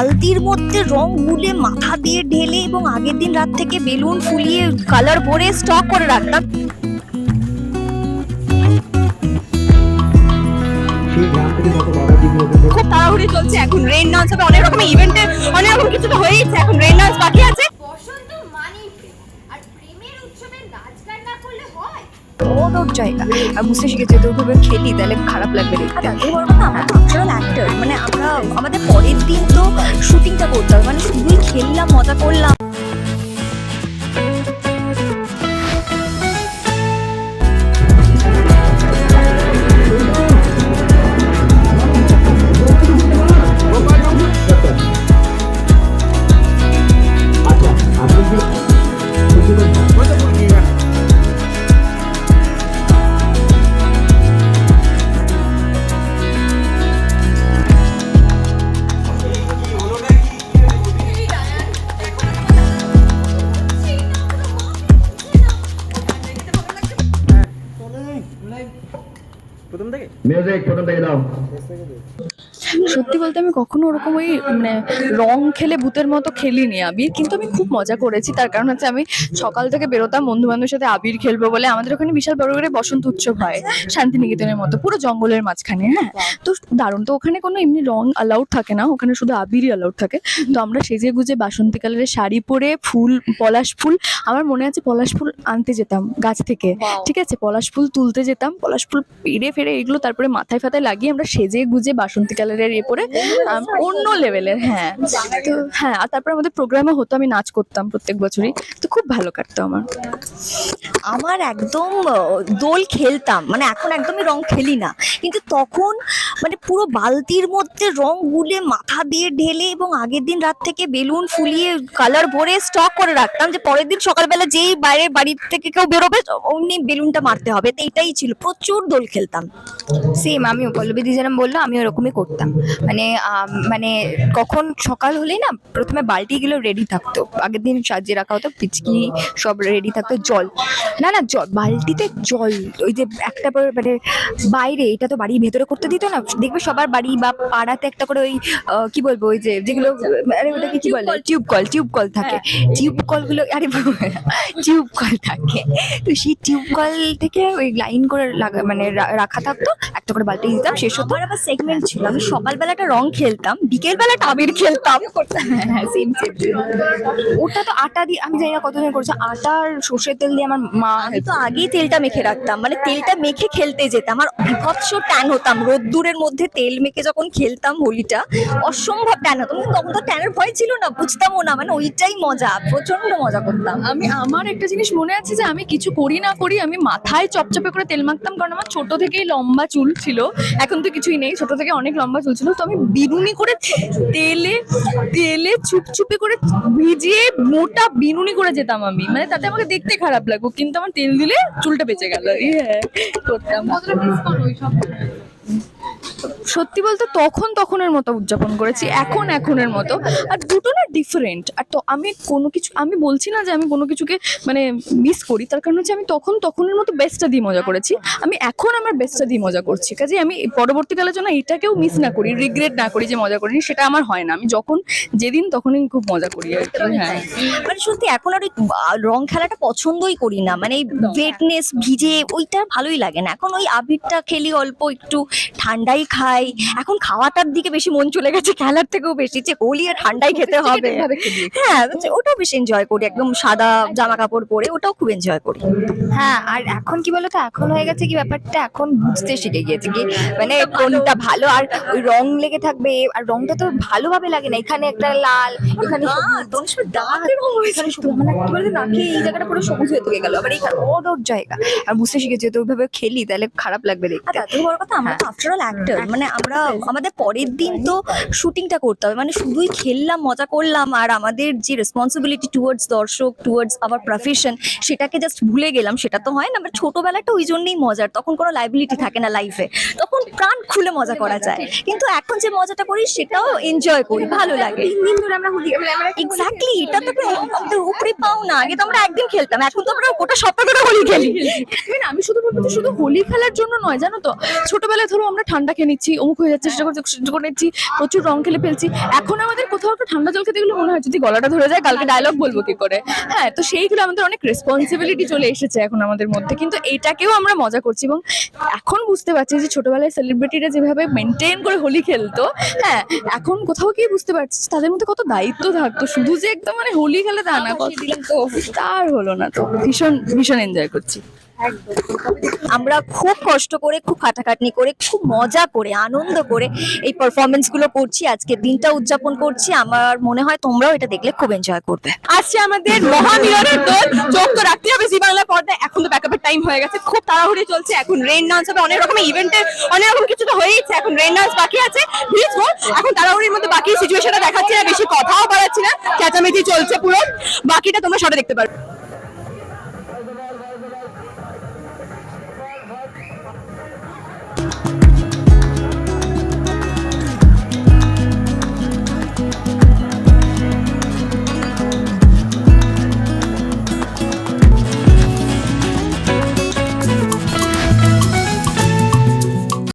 বালতির মধ্যে রং গুলে মাথা দিয়ে ঢেলে এবং আগের দিন রাত থেকে বেলুন ফুলিয়ে কালার ভরে স্টক করে রাখতাম। খুব তাড়াহুড়ি চলছে এখন রেন ডান্স হবে অনেক রকম ইভেন্টে অনেক রকম কিছু তো হয়েই যাচ্ছে এখন রেন ডান্স বাকি আছে। ওর জায়গা আর বুঝতে শিখেছি তো ওইভাবে খেলি তাহলে খারাপ লাগবে দেখতে। অ্যাক্টর মানে আমরা আমাদের পরের দিন তো শুটিংটা করতে হবে। মানে শুধুই খেললাম, মজা করলাম। আচ্ছা আপনি যে প্রতিবার সত্যি বলতে আমি কখনো ওরকম ওই মানে রং খেলে ভূতের মতো খেলিনি আবির কিন্তু আমি খুব মজা করেছি। তার কারণ হচ্ছে আমি সকাল থেকে বেরোতাম বন্ধু বান্ধবের সাথে আবির খেলব বলে আমাদের ওখানে বিশাল বড় করে বসন্ত উৎসব হয় শান্তিনিকেতনের মতো পুরো জঙ্গলের মাঝখানে হ্যাঁ? তো দারুণ তো ওখানে কোনো এমনি রং অ্যালাউড থাকে না ওখানে শুধু আবিরই অ্যালাউড থাকে। তো আমরা সেজে গুজে বাসন্তী কালারের শাড়ি পরে ফুল পলাশ ফুল আমার মনে আছে পলাশ ফুল আনতে যেতাম গাছ থেকে ঠিক আছে? পলাশ ফুল তুলতে যেতাম পলাশ ফুল পেড়ে ফেড়ে এগুলো তারপরে মাথায় ফাতায় লাগিয়ে আমরা সেজে গুজে বাসন্তী কালারের ইয়ে পরে অন্য লেভেলের হ্যাঁ। তো হ্যাঁ আর তারপরে আমাদের প্রোগ্রামও হতো আমি নাচ করতাম প্রত্যেক বছরই। তো খুব ভালো কাটতো আমার। আমার একদম দোল খেলতাম। মানে এখন একদমই রং খেলি না। কিন্তু তখন মানে পুরো বালতির মধ্যে রং গুলে মাথা দিয়ে ঢেলে এবং আগের দিন রাত থেকে বেলুন ফুলিয়ে কালার ভরে স্টক করে রাখতাম যে পরের দিন সকালবেলা যেই বাইরে বাড়ি থেকে কেউ বেরোবে অমনি বেলুনটা মারতে হবে। তো এটাই ছিল। প্রচুর দোল খেলতাম। সেম আমি পল্লবী দি যেরকম বলল আমি ওরকমই করতাম। মানে মানে কখন সকাল হলেই না, প্রথমে বালতিগুলো রেডি থাকতো। আগের দিন সাজিয়ে রাখা হতো, পিচকি সব রেডি থাকতো, জল। না না জল বালতিতে জল ওই যে একটা করে মানে বাইরে এটা তো বাড়ির ভেতরে করতে দিত না। দেখবে সবার বাড়ি বা পাড়াতে একটা করে ওই কি বলব ওই যে যেগুলো আরে ওটাকে কি বলে? টিউব কল টিউব কল থাকে। টিউব কলগুলো আরে টিউব কল থাকে। তো সেই টিউব কল থেকে ওই লাইন করে লাগা মানে রাখা থাকতো একটা করে বালতি দিতাম শেষ হতো। আমার আবার সেগমেন্ট ছিল আমি সকালবেলাটা রং খেলতাম বিকেল বেলাটা আবির খেলতাম। হ্যাঁ সেম সেম ওটা তো আটা দিয়ে আমি জানি না কতদিন করছে আটার সর্ষের তেল দিয়ে আমার মা আমি তো আগেই তেলটা মেখে রাখতাম। মানে তেলটা মেখে খেলতে যেতাম। আর বিভৎস ট্যান হতাম। রোদ্দুরের মধ্যে তেল মেখে যখন খেলতাম হোলিটা, অসম্ভব ট্যান হতাম কিন্তু তখন তো ট্যানের ভয় ছিল না, বুঝতামও না। মানে ওইটাই মজা প্রচণ্ড মজা করতাম। আমি, আমার একটা জিনিস মনে আছে যে, আমি কিছু করি না করি, আমি মাথায় চপচপে করে তেল মাখতাম। কারণ আমার ছোট থেকেই লম্বা চুল ছিল। এখন তো কিছুই নেই। ছোট থেকে অনেক লম্বা চুল ছিল। তো আমি বিনুনি করে তেলে তেলে চুপচুপে করে ভিজিয়ে মোটা বিনুনি করে যেতাম আমি। মানে তাতে আমাকে দেখতে খারাপ লাগতো। কিন্তু আমার তেল দিলে চুলটা বেঁচে গেল। করতাম। সত্যি বলতে তখন তখনের মতো উদযাপন করেছি এখন এখনের মতো। আর দুটো না ডিফারেন্ট আর তো আমি কোনো কিছু আমি বলছি না যে আমি কোনো কিছুকে মানে মিস করি তার কারণ হচ্ছে আমি তখন তখনের মতো বেস্টটা দিয়ে মজা করেছি। আমি এখন আমার বেস্টটা দিয়ে মজা করছি। কাজে আমি পরবর্তীকালের জন্য এটাকেও মিস না করি রিগ্রেট না করি যে মজা করিনি সেটা আমার হয় না। আমি যখন যেদিন তখনই খুব মজা করি আর কি হ্যাঁ। মানে সত্যি এখন আর ওই রং খেলাটা পছন্দই করি না। মানে ওয়েটনেস ভিজে ওইটা ভালোই লাগে না। এখন ওই আবিরটা খেলি অল্প একটু ঠান্ডাই খাই এখন খাওয়াটার দিকে বেশি মন চলে গেছে খেলার থেকেও বেশি যে হোলি আর ঠান্ডাই খেতে হবে। হ্যাঁ ওটাও বেশ এনজয় করি একদম সাদা জামা কাপড় পরে ওটাও খুব এনজয় করি। হ্যাঁ আর এখন কি বলতো এখন হয়ে গেছে কি ব্যাপারটা এখন বুঝতে শিখে গিয়েছে কি মানে কোনটা ভালো আর ওই রং লেগে থাকবে আর রংটা তো ভালোভাবে লাগে না এখানে একটা লাল এখানে এখানে মানে কি বলতো নাকি এই জায়গাটা পুরো সবুজ হয়ে থেকে গেল আবার এইখানে ওর ওর জায়গা। আর বুঝতে শিখেছি তো ওইভাবে খেলি তাহলে খারাপ লাগবে দেখতে। বড় কথা আমরা আফটারঅল অ্যাক্টর মানে আমরা আমাদের পরের দিন তো শুটিংটা করতে হবে। মানে শুধুই খেললাম মজা করলাম আর আমাদের যে রেসপন্সিবিলিটি টুয়ার্ডস দর্শক টুয়ার্ডস আওয়ার প্রফেশন সেটাকে জাস্ট ভুলে গেলাম। সেটা তো হয় না আমরা ছোটবেলাটা ওই জন্যই মজার। তখন কোনো লাইবিলিটি থাকে না লাইফে তখন প্রাণ খুলে মজা করা যায়। কিন্তু এখন যে মজাটা করি সেটাও এনজয় করি। ভালো লাগে। হোলি মানে এক্স্যাক্টলি এটা তো উপরে পাও না। আগে তো আমরা একদিন খেলতাম এখন তো আমরা গোটা সপ্তাহ ধরে হোলি খেলি। আমি শুধু বলব শুধু হোলি খেলার জন্য নয় জানো তো? ছোটবেলায় ধরো আমরা ঠান্ডা খেয়ে নিচ্ছি অমুক হয়ে যাচ্ছে সেটা সেটা করেছি প্রচুর রং খেলে ফেলছি। এখন আমাদের কোথাও একটা ঠান্ডা জল খেতে গেলে মনে হয় যদি গলাটা ধরে যায় কালকে ডায়লগ বলব কি করে। হ্যাঁ তো সেইগুলো আমাদের অনেক রেসপন্সিবিলিটি চলে এসেছে এখন আমাদের মধ্যে। কিন্তু এইটাকেও আমরা মজা করছি এবং এখন বুঝতে পারছি যে ছোটবেলায় সেলিব্রিটিরা যেভাবে মেনটেন করে হোলি খেলতো হ্যাঁ এখন কোথাও গিয়ে বুঝতে পারছি তাদের মধ্যে কত দায়িত্ব থাকতো। শুধু যে একদম মানে হোলি খেলে তা না তার হলো না তো। ভীষণ ভীষণ এনজয় করছি। আমরা খুব কষ্ট করে, খুব খাটাখাটনি করে, খুব মজা করে, আনন্দ করে এই পারফরমেন্সগুলো করছি। আজকে দিনটা উদযাপন করছি। আমার মনে হয় তোমরাও এটা দেখলে খুব এনজয় করবে। আসছে আমাদের মহামিলনের দোল। চোখ তো রাখতে হবে জি বাংলা পর্দায়। এখন তো ব্যাকআপের টাইম হয়ে গেছে। খুব তাড়াহুড়ি চলছে। এখন রেন ডান্স হবে। অনেক রকমের ইভেন্টের অনেক রকম কিছু তো হয়েইছে। এখন রেন ডান্স বাকি আছে। ভিজবো এখন তাড়াহুড়ির মধ্যে বাকি সিচুয়েশনটা দেখাচ্ছি না, বেশি কথাও বাড়াচ্ছি না। চেঁচামেচি চলছে পুরো। বাকিটা তোমরা সবাই দেখতে পারবে